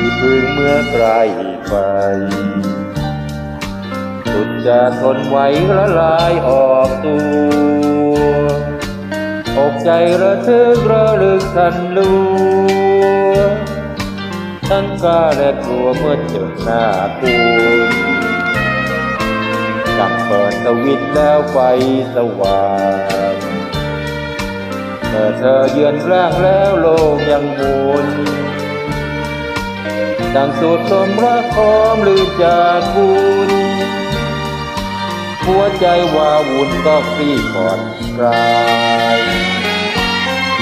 ที่พึ่งเมื่อไกลไป สุดจะทนไหวละลายออกตัวอกใจระทึกระลึกทันลัวทั้งกล้าและกลัวเมื่อเจอหน้าคุณจับเปิดสวิตแล้วไฟสว่างเมื่อเธอเยือนร่างแล้วโลกยังหมุน ดังสูดลมรักหอมลืมจากคุณหัวใจว่าวุ่นก็คลี่อนกลาย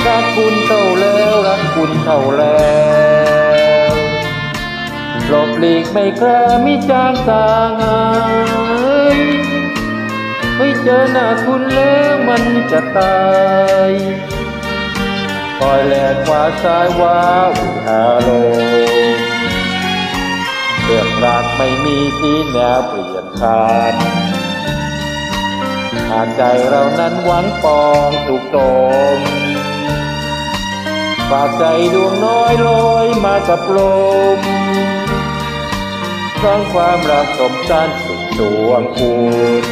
รักคุณเท่าแล้วรักคุณเท่าแล้วหลบหลีกไม่กล้ามิจางสางหายไม่เจอหน้าคุณแล้วมันจะตายคอยแลกขวาซ้ายว้าวิหาโล ไม่มีสีแนวเปลี่ยนผ่านหากใจเรานั้นหวังปองถูกตมฝากใจดวงน้อยลอยมากับลมสร้างความรักสมสารสุดดวงคุณ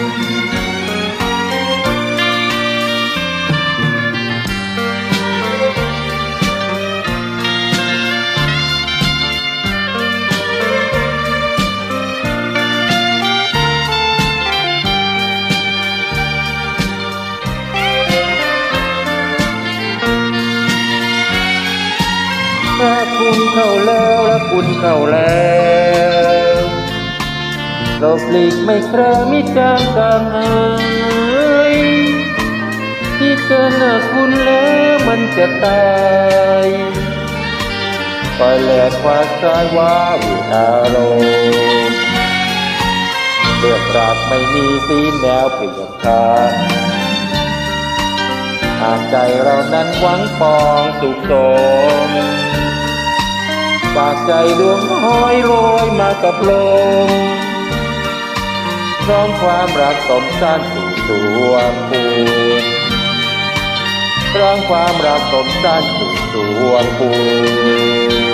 คุณเข้าแล้วรักคุณเข้าแล้วหลบหลีกไม่เคยมิจางกางหายที่เจอหน้าคุณแล้วมันจะตายคอยแลกว่าซ้ายว่าวิอารมณ์เลือกรักไม่มีสีแนวเปลี่ยนทางหากใจเรานั้นหวังปองสุขสม ฝากใจดวงห้อยลอยมากับลมพร้อมความรักสมสานสู่ดวงคุณพร้อมความรักสมสานสู่ดวงคุณ